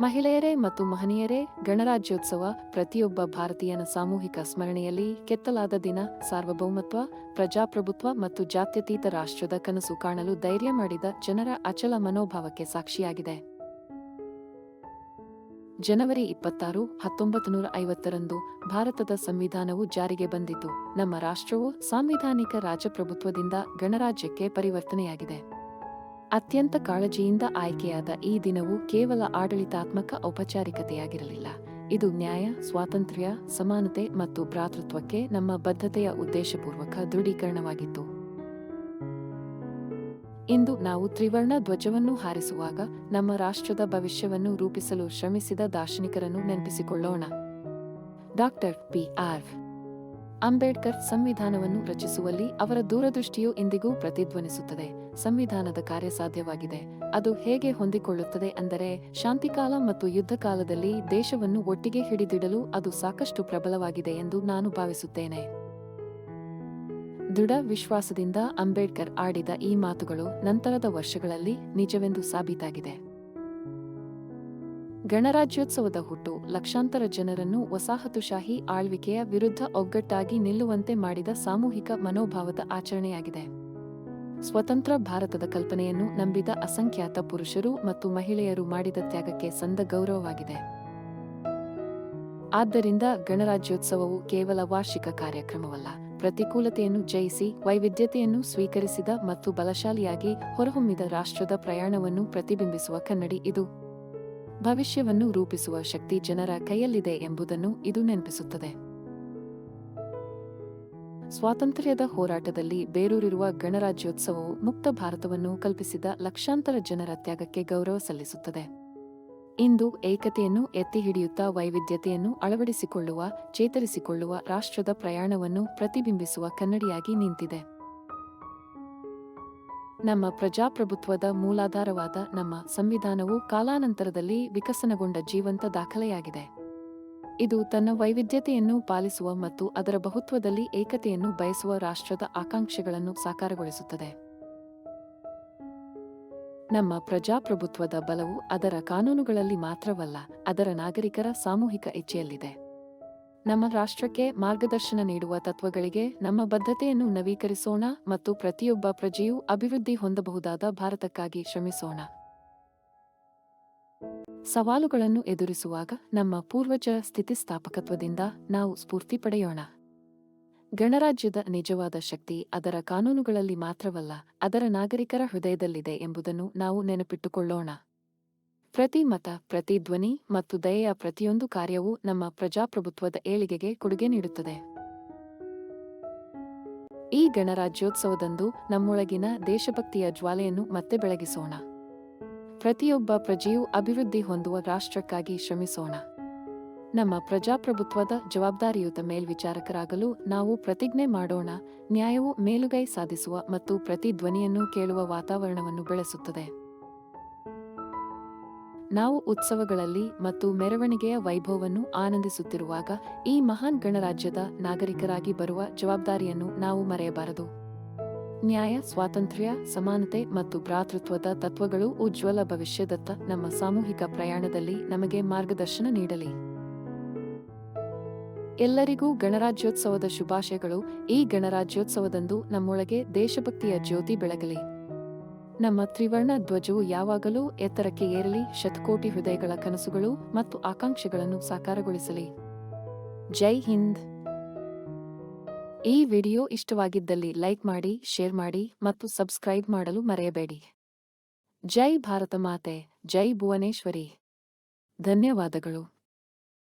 ಮಹಿಳೆಯರೇ ಮತ್ತು ಮಹನೀಯರೇ, ಗಣರಾಜ್ಯೋತ್ಸವ ಪ್ರತಿಯೊಬ್ಬ ಭಾರತೀಯನ ಸಾಮೂಹಿಕ ಸ್ಮರಣೆಯಲ್ಲಿ ಕೆತ್ತಲಾದ ದಿನ, ಸಾರ್ವಭೌಮತ್ವ, ಪ್ರಜಾಪ್ರಭುತ್ವ ಮತ್ತು ಜಾತ್ಯತೀತ ರಾಷ್ಟ್ರದ ಕನಸು ಕಾಣಲು ಧೈರ್ಯ ಮಾಡಿದ ಜನರ ಅಚಲ ಮನೋಭಾವಕ್ಕೆ ಸಾಕ್ಷಿಯಾಗಿದೆ. ಜನವರಿ ಇಪ್ಪತ್ತಾರು ಹತ್ತೊಂಬತ್ತು ನೂರ ಐವತ್ತರಂದು ಭಾರತದ ಸಂವಿಧಾನವು ಜಾರಿಗೆ ಬಂದಿತು. ನಮ್ಮ ರಾಷ್ಟ್ರವು ಸಾಂವಿಧಾನಿಕ ರಾಜಪ್ರಭುತ್ವದಿಂದ ಗಣರಾಜ್ಯಕ್ಕೆ ಪರಿವರ್ತನೆಯಾಗಿದೆ. ಅತ್ಯಂತ ಕಾಳಜಿಯಿಂದ ಆಯ್ಕೆಯಾದ ಈ ದಿನವು ಕೇವಲ ಆಡಳಿತಾತ್ಮಕ ಔಪಚಾರಿಕತೆಯಾಗಿರಲಿಲ್ಲ. ಇದು ನ್ಯಾಯ, ಸ್ವಾತಂತ್ರ್ಯ, ಸಮಾನತೆ ಮತ್ತು ಭ್ರಾತೃತ್ವಕ್ಕೆ ನಮ್ಮ ಬದ್ಧತೆಯ ಉದ್ದೇಶಪೂರ್ವಕ ದೃಢೀಕರಣವಾಗಿತ್ತು. ಇಂದು ನಾವು ತ್ರಿವರ್ಣ ಧ್ವಜವನ್ನು ಹಾರಿಸುವಾಗ ನಮ್ಮ ರಾಷ್ಟ್ರದ ಭವಿಷ್ಯವನ್ನು ರೂಪಿಸಲು ಶ್ರಮಿಸಿದ ದಾರ್ಶನಿಕರನ್ನು ನೆನಪಿಸಿಕೊಳ್ಳೋಣ. Doctor P. ಆರ್. ಅಂಬೇಡ್ಕರ್ ಸಂವಿಧಾನವನ್ನು ರಚಿಸುವಲ್ಲಿ ಅವರ ದೂರದೃಷ್ಟಿಯು ಇಂದಿಗೂ ಪ್ರತಿಧ್ವನಿಸುತ್ತದೆ. ಸಂವಿಧಾನದ ಕಾರ್ಯಸಾಧ್ಯವಾಗಿದೆ ಅದು ಹೇಗೆ ಹೊಂದಿಕೊಳ್ಳುತ್ತದೆ ಅಂದರೆ, ಶಾಂತಿಕಾಲ ಮತ್ತು ಯುದ್ಧಕಾಲದಲ್ಲಿ ದೇಶವನ್ನು ಒಟ್ಟಿಗೆ ಹಿಡಿದಿಡಲು ಅದು ಸಾಕಷ್ಟು ಪ್ರಬಲವಾಗಿದೆ ಎಂದು ನಾನು ಭಾವಿಸುತ್ತೇನೆ. ದೃಢ ವಿಶ್ವಾಸದಿಂದ ಅಂಬೇಡ್ಕರ್ ಆಡಿದ ಈ ಮಾತುಗಳು ನಂತರದ ವರ್ಷಗಳಲ್ಲಿ ನಿಜವೆಂದು ಸಾಬೀತಾಗಿದೆ. ಗಣರಾಜ್ಯೋತ್ಸವದ ಹುಟ್ಟು ಲಕ್ಷಾಂತರ ಜನರನ್ನು ವಸಾಹತುಶಾಹಿ ಆಳ್ವಿಕೆಯ ವಿರುದ್ಧ ಒಗ್ಗಟ್ಟಾಗಿ ನಿಲ್ಲುವಂತೆ ಮಾಡಿದ ಸಾಮೂಹಿಕ ಮನೋಭಾವದ ಆಚರಣೆಯಾಗಿದೆ. ಸ್ವತಂತ್ರ ಭಾರತದ ಕಲ್ಪನೆಯನ್ನು ನಂಬಿದ ಅಸಂಖ್ಯಾತ ಪುರುಷರು ಮತ್ತು ಮಹಿಳೆಯರು ಮಾಡಿದ ತ್ಯಾಗಕ್ಕೆ ಸಂದ ಗೌರವವಾಗಿದೆ. ಆದ್ದರಿಂದ ಗಣರಾಜ್ಯೋತ್ಸವವು ಕೇವಲ ವಾರ್ಷಿಕ ಕಾರ್ಯಕ್ರಮವಲ್ಲ, ಪ್ರತಿಕೂಲತೆಯನ್ನು ಜಯಿಸಿ ವೈವಿಧ್ಯತೆಯನ್ನು ಸ್ವೀಕರಿಸಿದ ಮತ್ತು ಬಲಶಾಲಿಯಾಗಿ ಹೊರಹೊಮ್ಮಿದ ರಾಷ್ಟ್ರದ ಪ್ರಯಾಣವನ್ನು ಪ್ರತಿಬಿಂಬಿಸುವ ಕನ್ನಡಿ ಇದು. ಭವಿಷ್ಯವನ್ನು ರೂಪಿಸುವ ಶಕ್ತಿ ಜನರ ಕೈಯಲ್ಲಿದೆ ಎಂಬುದನ್ನು ಇದು ನೆನಪಿಸುತ್ತದೆ. ಸ್ವಾತಂತ್ರ್ಯದ ಹೋರಾಟದಲ್ಲಿ ಬೇರೂರಿರುವ ಗಣರಾಜ್ಯೋತ್ಸವವು ಮುಕ್ತ ಭಾರತವನ್ನು ಕಲ್ಪಿಸಿದ ಲಕ್ಷಾಂತರ ಜನರ ತ್ಯಾಗಕ್ಕೆ ಗೌರವ ಸಲ್ಲಿಸುತ್ತದೆ. ಇಂದು ಏಕತೆಯನ್ನು ಎತ್ತಿ ಹಿಡಿಯುತ್ತಾ ವೈವಿಧ್ಯತೆಯನ್ನು ಅಳವಡಿಸಿಕೊಳ್ಳುವ, ಚೇತರಿಸಿಕೊಳ್ಳುವ ರಾಷ್ಟ್ರದ ಪ್ರಯಾಣವನ್ನು ಪ್ರತಿಬಿಂಬಿಸುವ ಕನ್ನಡಿಯಾಗಿ ನಿಂತಿದೆ. ನಮ್ಮ ಪ್ರಜಾಪ್ರಭುತ್ವದ ಮೂಲಾಧಾರವಾದ ನಮ್ಮ ಸಂವಿಧಾನವು ಕಾಲಾನಂತರದಲ್ಲಿ ವಿಕಸನಗೊಂಡ ಜೀವಂತ ದಾಖಲೆಯಾಗಿದೆ. ಇದು ತನ್ನ ವೈವಿಧ್ಯತೆಯನ್ನು ಪಾಲಿಸುವ ಮತ್ತು ಅದರ ಬಹುತ್ವದಲ್ಲಿ ಏಕತೆಯನ್ನು ಬಯಸುವ ರಾಷ್ಟ್ರದ ಆಕಾಂಕ್ಷೆಗಳನ್ನು ಸಾಕಾರಗೊಳಿಸುತ್ತದೆ. ನಮ್ಮ ಪ್ರಜಾಪ್ರಭುತ್ವದ ಬಲವು ಅದರ ಕಾನೂನುಗಳಲ್ಲಿ ಮಾತ್ರವಲ್ಲ, ಅದರ ನಾಗರಿಕರ ಸಾಮೂಹಿಕ ಇಚ್ಛೆಯಲ್ಲಿದೆ. ನಮ್ಮ ರಾಷ್ಟ್ರಕ್ಕೆ ಮಾರ್ಗದರ್ಶನ ನೀಡುವ ತತ್ವಗಳಿಗೆ ನಮ್ಮ ಬದ್ಧತೆಯನ್ನು ನವೀಕರಿಸೋಣ ಮತ್ತು ಪ್ರತಿಯೊಬ್ಬ ಪ್ರಜೆಯೂ ಅಭಿವೃದ್ಧಿ ಹೊಂದಬಹುದಾದ ಭಾರತಕ್ಕಾಗಿ ಶ್ರಮಿಸೋಣ. ಸವಾಲುಗಳನ್ನು ಎದುರಿಸುವಾಗ ನಮ್ಮ ಪೂರ್ವಜರ ಸ್ಥಿತಿಸ್ಥಾಪಕತ್ವದಿಂದ ನಾವು ಸ್ಫೂರ್ತಿ ಪಡೆಯೋಣ. ಗಣರಾಜ್ಯದ ನಿಜವಾದ ಶಕ್ತಿ ಅದರ ಕಾನೂನುಗಳಲ್ಲಿ ಮಾತ್ರವಲ್ಲ ಅದರ ನಾಗರಿಕರ ಹೃದಯದಲ್ಲಿದೆ ಎಂಬುದನ್ನು ನಾವು ನೆನಪಿಟ್ಟುಕೊಳ್ಳೋಣ. ಪ್ರತಿ ಮತ, ಪ್ರತಿ ಧ್ವನಿ ಮತ್ತು ದಯೆಯ ಪ್ರತಿಯೊಂದು ಕಾರ್ಯವೂ ನಮ್ಮ ಪ್ರಜಾಪ್ರಭುತ್ವದ ಏಳಿಗೆಗೆ ಕೊಡುಗೆ ನೀಡುತ್ತದೆ. ಈ ಗಣರಾಜ್ಯೋತ್ಸವದಂದು ನಮ್ಮೊಳಗಿನ ದೇಶಭಕ್ತಿಯ ಜ್ವಾಲೆಯನ್ನು ಮತ್ತೆ ಬೆಳಗಿಸೋಣ. ಪ್ರತಿಯೊಬ್ಬ ಪ್ರಜೆಯೂ ಅಭಿವೃದ್ಧಿ ಹೊಂದುವ ರಾಷ್ಟ್ರಕ್ಕಾಗಿ ಶ್ರಮಿಸೋಣ. ನಮ್ಮ ಪ್ರಜಾಪ್ರಭುತ್ವದ ಜವಾಬ್ದಾರಿಯುತ ಮೇಲ್ವಿಚಾರಕರಾಗಲು ನಾವು ಪ್ರತಿಜ್ಞೆ ಮಾಡೋಣ, ನ್ಯಾಯವು ಮೇಲುಗೈ ಸಾಧಿಸುವ ಮತ್ತು ಪ್ರತಿ ಧ್ವನಿಯನ್ನು ಕೇಳುವ ವಾತಾವರಣವನ್ನು ಬೆಳೆಸುತ್ತದೆ. ನಾವು ಉತ್ಸವಗಳಲ್ಲಿ ಮತ್ತು ಮೆರವಣಿಗೆಯ ವೈಭವವನ್ನು ಆನಂದಿಸುತ್ತಿರುವಾಗ ಈ ಮಹಾನ್ ಗಣರಾಜ್ಯದ ನಾಗರಿಕರಾಗಿ ಬರುವ ಜವಾಬ್ದಾರಿಯನ್ನು ನಾವು ಮರೆಯಬಾರದು. ನ್ಯಾಯ, ಸ್ವಾತಂತ್ರ್ಯ, ಸಮಾನತೆ ಮತ್ತು ಭ್ರಾತೃತ್ವದ ತತ್ವಗಳು ಉಜ್ವಲ ಭವಿಷ್ಯದತ್ತ ನಮ್ಮ ಸಾಮೂಹಿಕ ಪ್ರಯಾಣದಲ್ಲಿ ನಮಗೆ ಮಾರ್ಗದರ್ಶನ ನೀಡಲಿ. ಎಲ್ಲರಿಗೂ ಗಣರಾಜ್ಯೋತ್ಸವದ ಶುಭಾಶಯಗಳು. ಈ ಗಣರಾಜ್ಯೋತ್ಸವದಂದು ನಮ್ಮೊಳಗೆ ದೇಶಭಕ್ತಿಯ ಜ್ಯೋತಿ ಬೆಳಗಲಿ. ನಮ್ಮ ತ್ರಿವರ್ಣ ಧ್ವಜವು ಯಾವಾಗಲೂ ಎತ್ತರಕ್ಕೆ ಏರಲಿ, ಶತಕೋಟಿ ಹೃದಯಗಳ ಕನಸುಗಳು ಮತ್ತು ಆಕಾಂಕ್ಷೆಗಳನ್ನು ಸಾಕಾರಗೊಳಿಸಲಿ. ಜೈ ಹಿಂದ್! ಈ ವಿಡಿಯೋ ಇಷ್ಟವಾಗಿದ್ದಲ್ಲಿ ಲೈಕ್ ಮಾಡಿ, ಶೇರ್ ಮಾಡಿ ಮತ್ತು ಸಬ್ಸ್ಕ್ರೈಬ್ ಮಾಡಲು ಮರೆಯಬೇಡಿ. ಜೈ ಭಾರತ ಮಾತೆ, ಜೈ ಭುವನೇಶ್ವರಿ. ಧನ್ಯವಾದಗಳು.